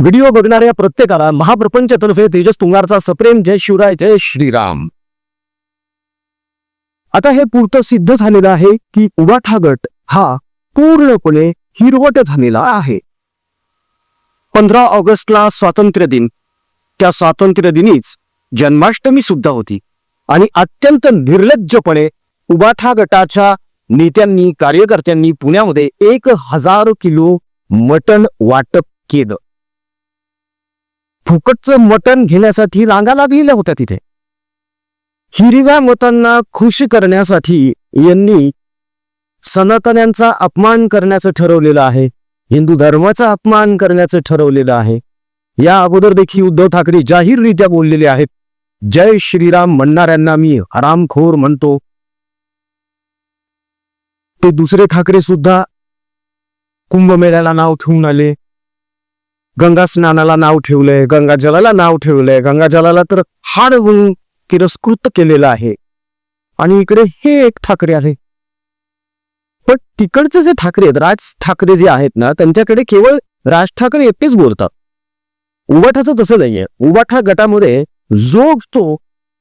Video बघणाऱ्या प्रत्येकाला महाप्रपंचतर्फे तेजस तुंगारचा सप्रेम जय शिवराय जय श्रीराम. आता हे पुरतं सिद्ध झालेलं आहे की उबाठा गट हा पूर्णपणे हिरवट झालेला आहे. पंधरा ऑगस्टला स्वातंत्र्य दिन. त्या स्वातंत्र्य दिनीच जन्माष्टमी सुद्धा होती आणि अत्यंत निर्लज्जपणे उबाठा गटाच्या नेत्यांनी कार्यकर्त्यांनी पुण्यामध्ये एक हजार किलो मटण वाटप केलं. फुकटचं मटण घेण्यासाठी रांगा लागलेल्या होत्या तिथे. हिरव्या मतांना खुश करण्यासाठी यांनी सनातन्यांचा अपमान करण्याचं ठरवलेलं आहे हिंदू धर्माचा अपमान करण्याचं ठरवलेलं आहे. या अगोदर देखील उद्धव ठाकरे जाहीररित्या बोललेले आहेत जय श्रीराम म्हणणाऱ्यांना मी हरामखोर म्हणतो. ते दुसरे ठाकरे सुद्धा कुंभमेळ्याला नाव ठेवून आले. गंगा स्नानाला नाव ठेवलंय गंगा जलाला नाव ठेवलंय. गंगा जलाला तर हाड होऊन तिरस्कृत केलेलं आहे. आणि इकडे हे एक ठाकरे आहे. पण तिकडचे जे ठाकरे आहेत राज ठाकरे जे आहेत ना त्यांच्याकडे केवळ राज ठाकरे एकटेच बोलतात. उबाठाचं तसं नाहीये. उबाठा गटामध्ये जो तो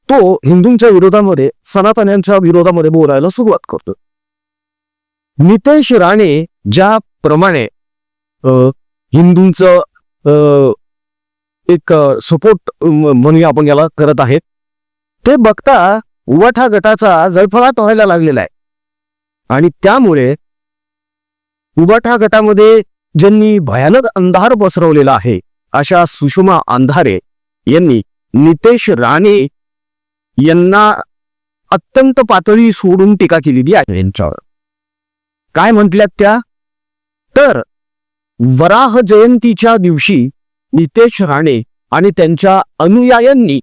तो हिंदूंच्या विरोधामध्ये सनातन्यांच्या विरोधामध्ये बोलायला सुरुवात करतो. नितेश राणे ज्याप्रमाणे हिंदूंचं एक सपोर्ट म्हणूया आपण याला करत आहेत. ते बघता उवाठा गटाचा जळफळाट व्हायला लागलेला आहे. आणि त्यामुळे उबाठा गटामध्ये ज्यांनी भयानक अंधार पसरवलेला आहे अशा सुषमा अंधारे यांनी नितेश राणे यांना अत्यंत पातळी सोडून टीका केलेली आहे. यांच्यावर. काय म्हटल्यात त्या? तर वराह जयंतीच्या दिवशी नितेश राणे आणि त्यांच्या अनुयायांनी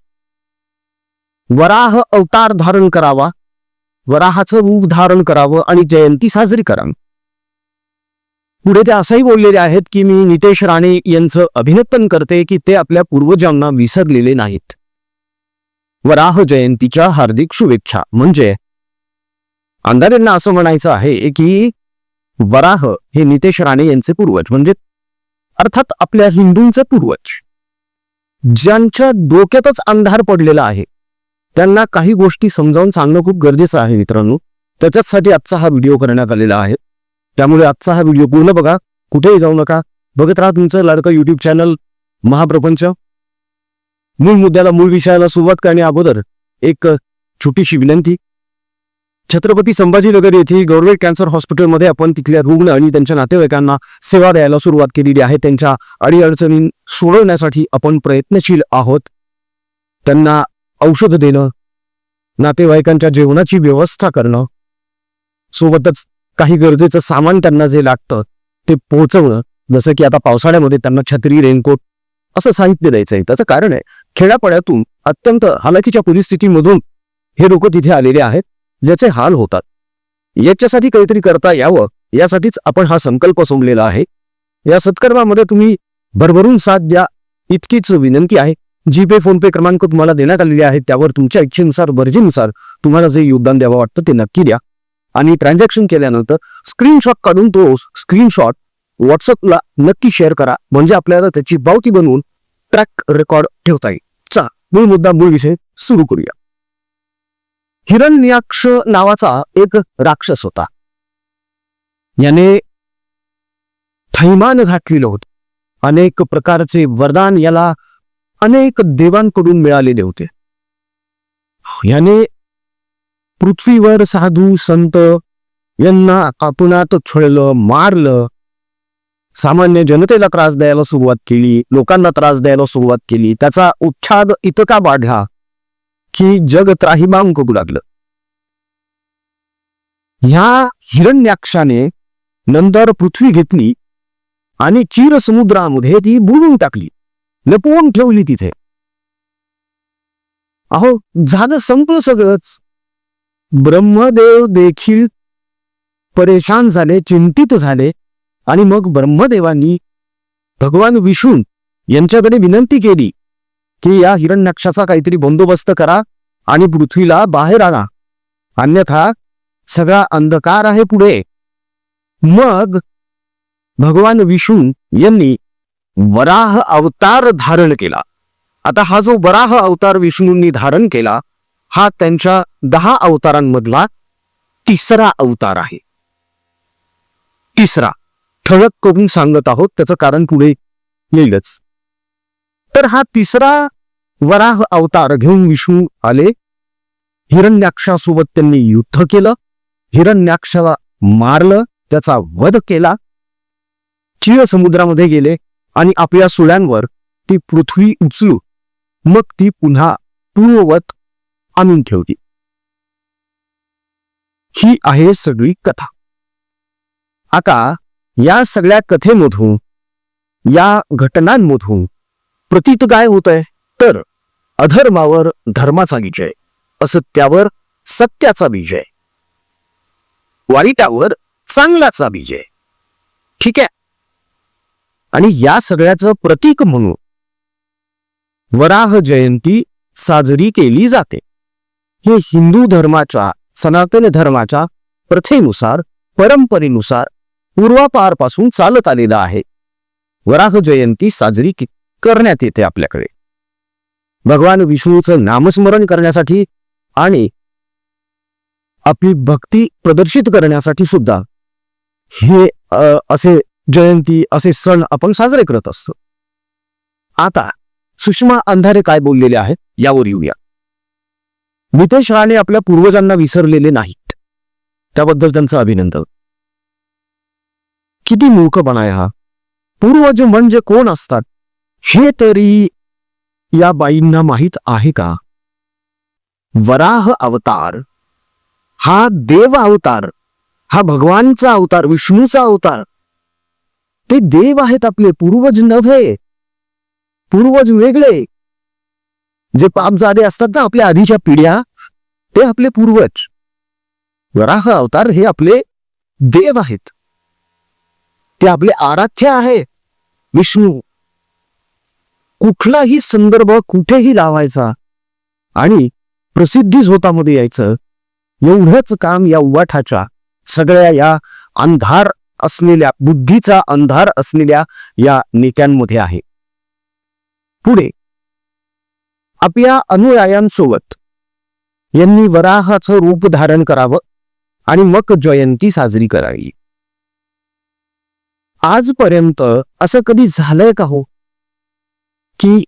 वराह अवतार धारण करावा वराहाचं रूप धारण करावं आणि जयंती साजरी करावी. पुढे ते असंही बोललेले आहेत की मी नितेश राणे यांचं अभिनंदन करते की ते आपल्या पूर्वजांना विसरलेले नाहीत. वराह जयंतीच्या हार्दिक शुभेच्छा. म्हणजे अंधारेंना असं म्हणायचं आहे की वराह हे नितेश राणे यांचे पूर्वज म्हणजे अर्थात आपल्या हिंदूंचे पूर्वज. ज्यांच्या डोक्यातच अंधार पडलेला आहे त्यांना काही गोष्टी समजावून सांगणं खूप गरजेचं आहे मित्रांनो. त्याच्याचसाठी आजचा हा व्हिडिओ करण्यात आलेला आहे. त्यामुळे आजचा हा व्हिडिओ पूर्ण बघा कुठेही जाऊ नका. बघत राहा तुमचं लाडकं युट्यूब चॅनल महाप्रपंच. मूळ मुद्द्याला मूळ विषयाला सुरुवात करण्या अगोदर एक छोटीशी विनंती. छत्रपती संभाजीनगर येथील गव्हर्नमेंट कॅन्सर हॉस्पिटलमध्ये आपण तिथल्या रुग्ण आणि त्यांच्या नातेवाईकांना सेवा द्यायला सुरुवात केलेली आहे. त्यांच्या अडीअडचणी सोडवण्यासाठी आपण प्रयत्नशील आहोत. त्यांना औषध देणं नातेवाईकांच्या जेवणाची व्यवस्था करणं सोबतच काही गरजेचं सामान त्यांना जे लागतं ते पोहोचवणं जसं की आता पावसाळ्यामध्ये त्यांना छत्री रेनकोट असं साहित्य द्यायचं आहे त्याचं कारण आहे खेड्यापाड्यातून अत्यंत हालाकीच्या परिस्थितीमधून हे लोक तिथे आलेले आहेत. ज्याचे हाल होतात. याच्यासाठी काहीतरी करता यावं यासाठीच आपण हा संकल्प सोमलेला आहे. या सत्कर्मामध्ये तुम्ही भरभरून साथ द्या इतकीच विनंती आहे. जीपे फोनपे क्रमांक तुम्हाला देण्यात आलेले आहेत त्यावर तुमच्या इच्छेनुसार गरजेनुसार तुम्हाला जे योगदान द्यावं वाटतं ते नक्की द्या. आणि ट्रान्झॅक्शन केल्यानंतर स्क्रीनशॉट काढून तो स्क्रीनशॉट व्हॉट्सअपला नक्की शेअर करा. म्हणजे आपल्याला त्याची पावती बनवून ट्रॅक रेकॉर्ड ठेवता येईल. चा मूळ मुद्दा मूळ विषय सुरू करूया. हिरण्याक्ष नावाचा एक राक्षस होता. याने थैमान घातलेलं होतं. अनेक प्रकारचे वरदान याला अनेक देवांकडून मिळालेले होते. याने पृथ्वीवर साधू संत यांना आपणात छळलं मारलं. सामान्य जनतेला त्रास द्यायला सुरुवात केली लोकांना त्रास द्यायला सुरुवात केली. त्याचा उच्छाद इतका वाढला की जग त्राहिमाम करू लागलं. ह्या हिरण्याक्षाने नंतर पृथ्वी घेतली आणि चिर समुद्रामध्ये ती बुडून टाकली. लपवून ठेवली तिथे. अहो झालं संपलं सगळंच. ब्रह्मदेव देखील परेशान झाले चिंतित झाले आणि मग ब्रह्मदेवांनी भगवान विष्णू यांच्याकडे विनंती केली. की या हिरण्यक्षाचा काहीतरी बंदोबस्त करा आणि पृथ्वीला बाहेर आणा. अन्यथा सगळा अंधकार आहे पुढे. मग भगवान विष्णू यांनी वराह अवतार धारण केला. आता हा जो वराह अवतार विष्णूंनी धारण केला हा त्यांच्या दहा अवतारांमधला तिसरा अवतार आहे. तिसरा ठळक करून सांगत आहोत त्याचं कारण पुढे येईलच. तर हा तिसरा वराह अवतार घेऊन विष्णू आले. हिरण्याक्षासोबत त्यांनी युद्ध केलं. हिरण्याक्षाला मारलं. त्याचा वध केला. चिर समुद्रामध्ये गेले आणि आपल्या सुळ्यांवर ती पृथ्वी उचलू. मग ती पुन्हा पूर्ववत आणून ठेवली. ही आहे सगळी कथा. आता या सगळ्या कथेमधून या घटनांमधून प्रतीत काय होत आहे तर अधर्मावर धर्माचा विजय असत्यावर सत्याचा विजय वाईटावर चांगलाचा विजय. ठीक आहे? आणि या सगळ्याचं प्रतीक म्हणून वराह जयंती साजरी केली जाते. हे हिंदू धर्माच्या सनातन धर्माच्या प्रथेनुसार परंपरेनुसार पूर्वापारपासून चालत आलेलं आहे. वराह जयंती साजरी करण्यात येते आपल्याकडे. भगवान विष्णूचं नामस्मरण करण्यासाठी आणि आपली भक्ती प्रदर्शित करण्यासाठी सुद्धा हे असे जयंती असे सण आपण साजरे करत असतो. आता सुषमा अंधारे काय बोललेले आहेत यावर येऊया. नितेश राणे आपल्या पूर्वजांना विसरलेले नाहीत. त्याबद्दल त्यांचं अभिनंदन. किती मूर्खपणा आहे हा. पूर्वज म्हणजे कोण असतात? हे तरी या बाईंना माहीत आहे का? वराह अवतार हा देव अवतार हा भगवानचा अवतार विष्णूचा अवतार ते देव आहेत आपले पूर्वज नव्हे पूर्वज वेगळे. जे पापजादे असतात ना आपल्या आधीच्या पिढ्या ते आपले पूर्वज. वराह अवतार हे आपले देव आहेत. ते आपले आराध्य आहे विष्णू. कुठलाही संदर्भ कुठेही लावायचा आणि प्रसिद्धी झोतामध्ये यायचं एवढंच काम या उवाठाच्या सगळ्या या अंधार असलेल्या बुद्धीचा अंधार असलेल्या या नेत्यांमध्ये आहे. पुढे आपल्या अनुयायांसोबत यांनी वराहाचं रूप धारण करावं आणि मग जयंती साजरी करावी. आजपर्यंत असं कधी झालंय का हो? की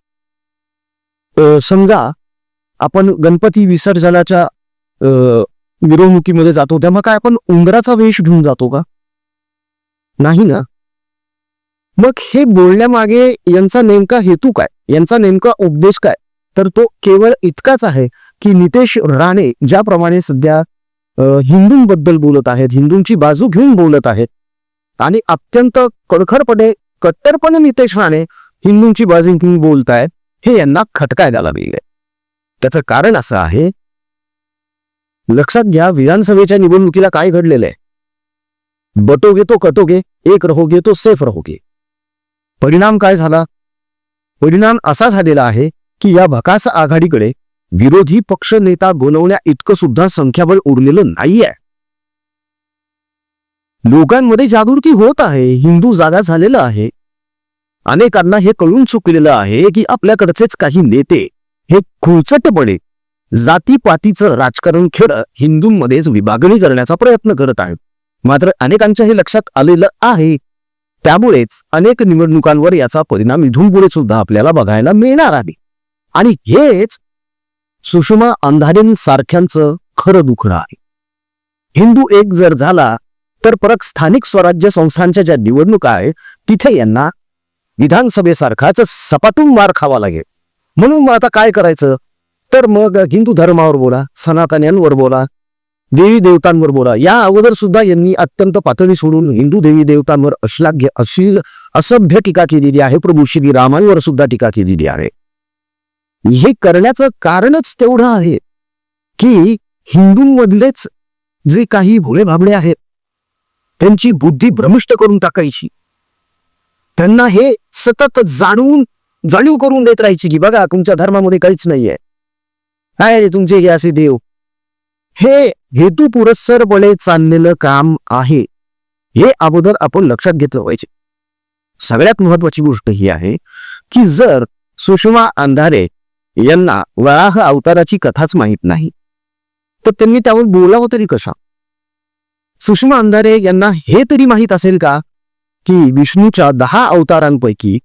समजा आपण गणपती विसर्जनाच्या मिरवणुकीमध्ये जातो तेव्हा काय आपण उंदराचा वेश घेऊन जातो का? नाही ना? मग हे बोलण्यामागे यांचा नेमका हेतू काय? यांचा नेमका उद्देश काय? तर तो केवळ इतकाच आहे की नितेश राणे ज्याप्रमाणे सध्या हिंदूंबद्दल बोलत आहेत हिंदूंची बाजू घेऊन बोलत आहेत आणि अत्यंत कडखरपणे कट्टरपणे नितेश राणे हिंदूंची बाजू तुम्ही बोलतायत हे यांना खटकायला लागले त्याचं कारण असं आहे लक्षात घ्या विधानसभेच्या निवडणुकीला काय घडलेलं आहे बटोगे तो कटोगे एक रहोगे तो सेफ रहोगे परिणाम काय झाला? परिणाम असा झालेला आहे की या भकास आघाडीकडे विरोधी पक्ष नेता बनवण्या इतकं सुद्धा संख्याबळ उरलेलं नाहीये. लोकांमध्ये जागृती होत आहे हिंदू जागा झालेला आहे अनेकांना हे कळून चुकलेलं आहे की आपल्याकडचेच काही नेते हे खुळचटपणे जातीपातीचं राजकारण खेळ हिंदूंमध्येच विभागणी करण्याचा प्रयत्न करत आहेत. मात्र अनेकांच्या हे लक्षात आलेलं आहे. त्यामुळेच अनेक निवडणुकांवर याचा परिणाम इथून पुढे सुद्धा आपल्याला बघायला मिळणार आहे. आणि हेच सुषमा अंधारेंसारख्यांचं खरं दुखणं आहे. हिंदू एक जर झाला तर परत स्थानिक स्वराज्य संस्थांच्या ज्या निवडणुका आहे तिथे यांना विधानसभेसारखाच सपाटून मार खावा लागेल. म्हणून मग आता काय करायचं? तर मग हिंदू धर्मावर बोला सनातन्यांवर बोला देवी देवतांवर बोला. या अगोदर सुद्धा यांनी अत्यंत पातळी सोडून हिंदू देवी देवतांवर अश्लाघ्य अशील असभ्य टीका केलेली आहे. प्रभू श्री रामांवर सुद्धा टीका केलेली आहे. हे करण्याचं कारणच तेवढं आहे की हिंदूंमधलेच जे काही भोळे भाबळे आहेत त्यांची बुद्धी भ्रमिष्ट करून टाकायची. त्यांना हे सतत जाणून जाणीव करून देत राहायची की बघा तुमच्या धर्मामध्ये काहीच नाहीये. काय रे तुमचे हे असे देव? हे हेतू पुरस्सरपणे चाललेलं काम आहे. हे अगोदर आपण लक्षात घेतलं पाहिजे. सगळ्यात महत्वाची गोष्ट ही आहे की जर सुषमा अंधारे यांना वराह अवताराची कथाच माहीत नाही तर त्यांनी त्यावर बोलावं तरी कशा? सुषमा अंधारे यांना हे तरी माहीत असेल का की विष्णूच्या दहा अवतारांपैकी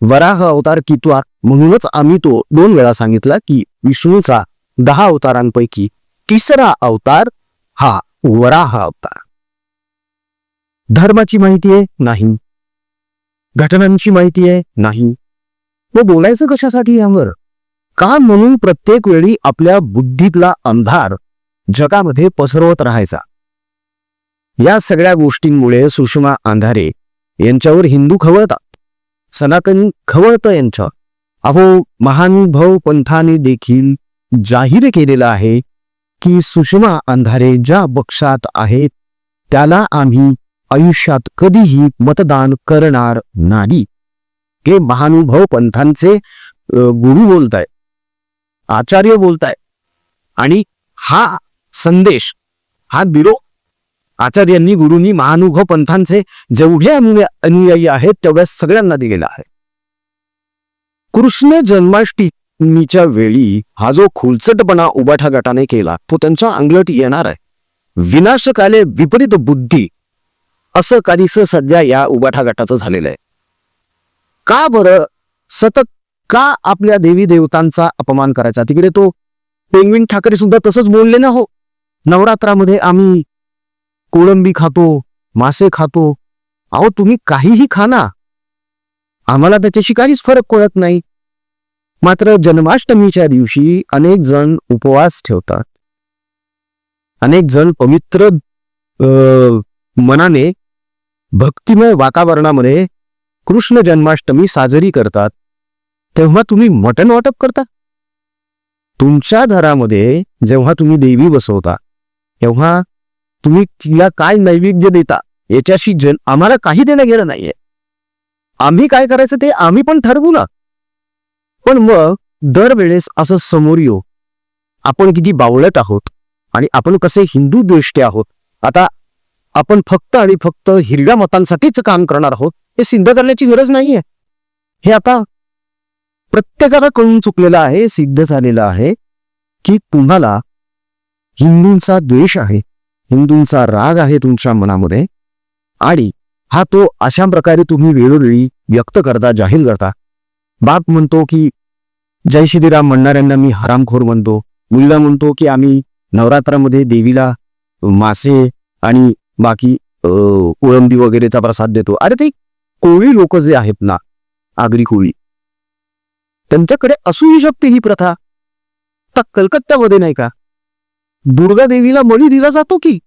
वराह अवतार कितवार म्हणूनच आम्ही तो दोन वेळा सांगितला की विष्णूचा दहा अवतारांपैकी तिसरा अवतार हा वराह अवतार. धर्माची माहिती आहे? नाही. घटनांची माहिती आहे? नाही. मग बोलायचं कशासाठी यावर? का म्हणून प्रत्येक वेळी आपल्या बुद्धीतला अंधार जगामध्ये पसरवत राहायचा? या सगळ्या गोष्टींमुळे सुषमा अंधारे यांच्यावर हिंदू खवळतात. सनातनी खवळतं यांच्या. अहो महानुभाव पंथाने देखील जाहीर केलेलं आहे की सुषमा अंधारे ज्या पक्षात आहेत त्याला आम्ही आयुष्यात कधीही मतदान करणार नाही. हे महानुभाव पंथांचे गुरु बोलताय आचार्य बोलताय. आणि हा संदेश हा बिरो आचार्यांनी गुरुंनी महानुभव पंथांचे जेवढे अनुयायी आहेत तेवढ्या सगळ्यांना दिलेला आहे. कृष्ण जन्माष्टमीच्या वेळी हा जो खुलचटपणा उबाठा गटाने केला तो त्यांच्या अंगलट येणार आहे. विनाशकाले विपरीत बुद्धी असं काहीसं सध्या या उबाठा गटाचं झालेलं आहे. का बरं सतत का आपल्या देवी देवतांचा अपमान करायचा? तिकडे तो पेंगविन ठाकरे सुद्धा तसंच बोलले ना हो. नवरात्रामध्ये आम्ही कोळंबी खातो मासे खातो. अहो तुम्ही काहीही खा ना आम्हाला त्याच्याशी काहीच फरक कळत नाही. मात्र जन्माष्टमीच्या दिवशी अनेक जण उपवास ठेवतात. अनेक जण पवित्र मनाने भक्तिमय वातावरणामध्ये कृष्ण जन्माष्टमी साजरी करतात. तेव्हा तुम्ही मटण वाटप करता. तुमच्या घरामध्ये जेव्हा तुम्ही देवी बसवता तेव्हा तुम्ही तिला काय नैवेद्य देता याच्याशी जन आम्हाला काही देणं घेणं नाहीये. आम्ही काय करायचं ते आम्ही पण ठरवू ना. पण मग दरवेळेस असं समोर येऊ. आपण किती बावळट आहोत आणि आपण कसे हिंदू दृष्टी आहोत. आता आपण फक्त आणि फक्त हिरव्या मतांसाठीच काम करणार आहोत हे सिद्ध करण्याची गरज नाहीये. हे आता प्रत्येकाला कळून चुकलेलं आहे सिद्ध झालेलं आहे की तुम्हाला हिंदूंचा द्वेष आहे. हिंदूंचा राग आहे तुमच्या मनामध्ये? आणि हा तो अशा प्रकारे तुम्ही वेळोवेळी व्यक्त करता जाहीर करता? बाप म्हणतो की जय श्रीराम म्हणणाऱ्यांना मी हरामखोर म्हणतो. मुलगा म्हणतो की आम्ही नवरात्रामध्ये देवीला मासे आणि बाकी उळंबी वगैरेचा प्रसाद देतो. अरे ते कोळी लोक जे आहेत ना आगरी कोळी त्यांच्याकडे असूही शकते ही प्रथा. तर कलकत्त्यामध्ये नाही का? दुर्गा देवीला बळी दिला जातो की?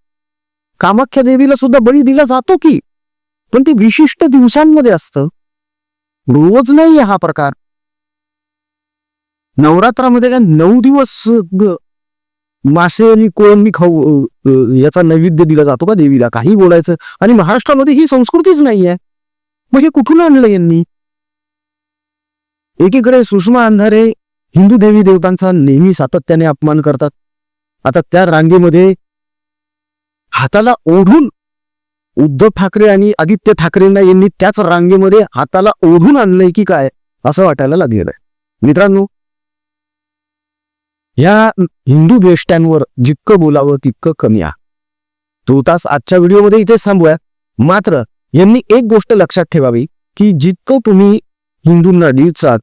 कामाख्या देवीला सुद्धा बळी दिला जातो की? पण ते विशिष्ट दिवसांमध्ये असतं. रोज नाहीये हा प्रकार. नवरात्रामध्ये काय नऊ दिवस मासे आणि कोळंबी खाऊ याचा नैवेद्य दिला जातो का देवीला? काही बोलायचं. आणि महाराष्ट्रामध्ये ही संस्कृतीच नाहीये. मग हे कुठून आणलं यांनी? एकीकडे सुषमा अंधारे हिंदू देवी देवतांचा नेहमी सातत्याने अपमान करतात. आता त्या रांगेमध्ये हाताला ओढून उद्धव ठाकरे आणि आदित्य ठाकरेंना यांनी त्याच रांगेमध्ये हाताला ओढून आणलंय की काय असं वाटायला लागलेलं आहे. मित्रांनो या हिंदू बेष्ट्यांवर जितकं बोलावं तितकं कमी आहे. तो तास आजच्या व्हिडिओमध्ये इथेच थांबूया. मात्र यांनी एक गोष्ट लक्षात ठेवावी की जितकं तुम्ही हिंदूंना डिवचात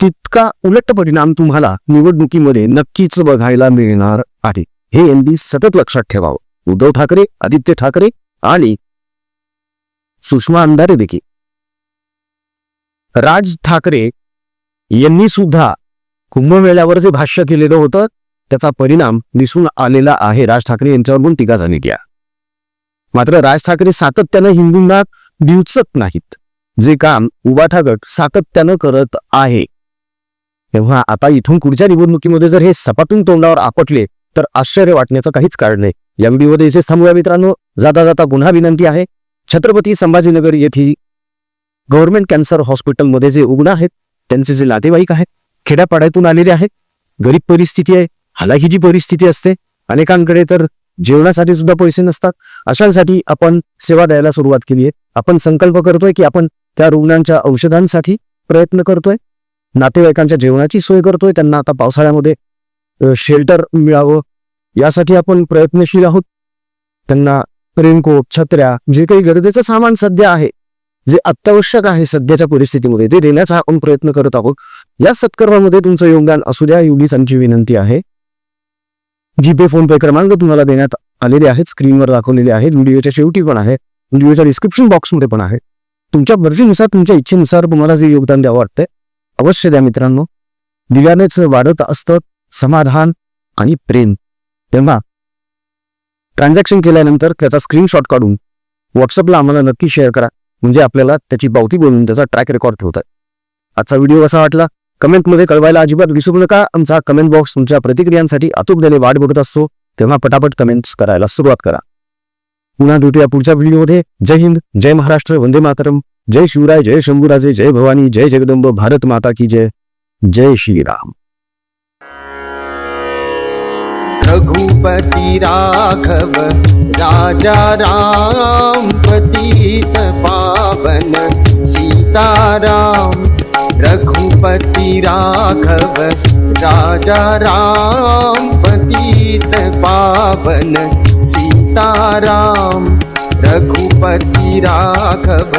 तितका उलट परिणाम तुम्हाला निवडणुकीमध्ये नक्कीच बघायला मिळणार आहे. हे यांनी सतत लक्षात ठेवावं. उद्धव ठाकरे आदित्य ठाकरे आणि सुषमा अंधारे देखील. राज ठाकरे यांनी सुद्धा कुंभमेळ्यावर जे भाष्य केलेलं होतं त्याचा परिणाम दिसून आलेला आहे. राज ठाकरे यांच्यावर पण टीका झाली आहे. मात्र राज ठाकरे सातत्यानं हिंदूंना दिवचत नाहीत. जे काम उबाठा गट सातत्यानं करत आहे. तेव्हा आता इथून पुढच्या निवडणुकीमध्ये जर हे सपाटून तोंडावर आपटले तर आश्चर्य वाटण्याचं काहीच कारण नाही. या व्हिडिओमध्ये थांबूया मित्रांनो. जाता जाता पुन्हा विनंती आहे. छत्रपती संभाजीनगर येथील गव्हर्नमेंट कॅन्सर हॉस्पिटलमध्ये जे रुग्ण आहेत त्यांचे जे नातेवाईक आहेत खेड्यापाड्यातून आलेले आहेत गरीब परिस्थिती आहे हालाकीची परिस्थिती असते अनेकांकडे तर जेवणासाठी सुद्धा पैसे नसतात. अशांसाठी आपण सेवा द्यायला सुरुवात केली आहे. आपण संकल्प करतोय की आपण त्या रुग्णांच्या औषधांसाठी प्रयत्न करतोय. नातेवाईकांच्या जेवणाची सोय करतोय. त्यांना आता पावसाळ्यामध्ये शेल्टर मिळावं यासाठी आपण प्रयत्नशील आहोत. त्यांना रेनकोट छत्र्या जे काही गरजेचं सामान सध्या आहे जे अत्यावश्यक आहे सध्याच्या परिस्थितीमध्ये ते देण्याचा आपण प्रयत्न करत आहोत. या सत्कर्मामध्ये तुमचं योगदान असू द्या एवढीच आमची विनंती आहे. जीपे फोन पे क्रमांक तुम्हाला देण्यात आलेले आहेत स्क्रीनवर दाखवलेले आहेत व्हिडिओच्या शेवटी पण आहे व्हिडिओच्या डिस्क्रिप्शन बॉक्समध्ये पण आहे. तुमच्या मर्जीनुसार तुमच्या इच्छेनुसार तुम्हाला जे योगदान द्यावं वाटतंय अवश्य द्या मित्रांनो. दिव्यानेच वाढत असतं समाधान आणि प्रेम. तेव्हा ट्रान्झॅक्शन केल्यानंतर त्याचा स्क्रीनशॉट काढून व्हॉट्सअपला आम्हाला नक्की शेअर करा. म्हणजे आपल्याला त्याची पावती बोलून त्याचा ट्रॅक रेकॉर्ड ठेवतात आजचा व्हिडिओ कसा वाटला? कमेंटमध्ये कळवायला अजिबात विसरू नका. आमचा कमेंट बॉक्स तुमच्या प्रतिक्रियांसाठी अतुपदेने वाट बघत असतो. तेव्हा पटापट कमेंट्स करायला सुरुवात करा. पुन्हा भेटूया पुढच्या व्हिडिओमध्ये जय हिंद जय महाराष्ट्र वंदे मातरम. जय शिवराय जय शंभूराजे जय भवानी जय जगदंब भारत माता की जय. जय श्रीराम. रघुपति राघव राजा राम पतित पावन सीताराम रघुपति राघव राजा राम पतित पावन सीताराम रघुपति राघव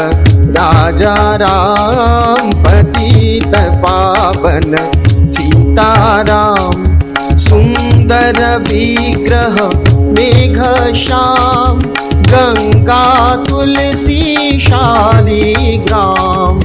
राजा राम पतित पावन सीताराम सुंदर विग्रह मेघ श्याम गङ्गा तुलसी शालिग्राम।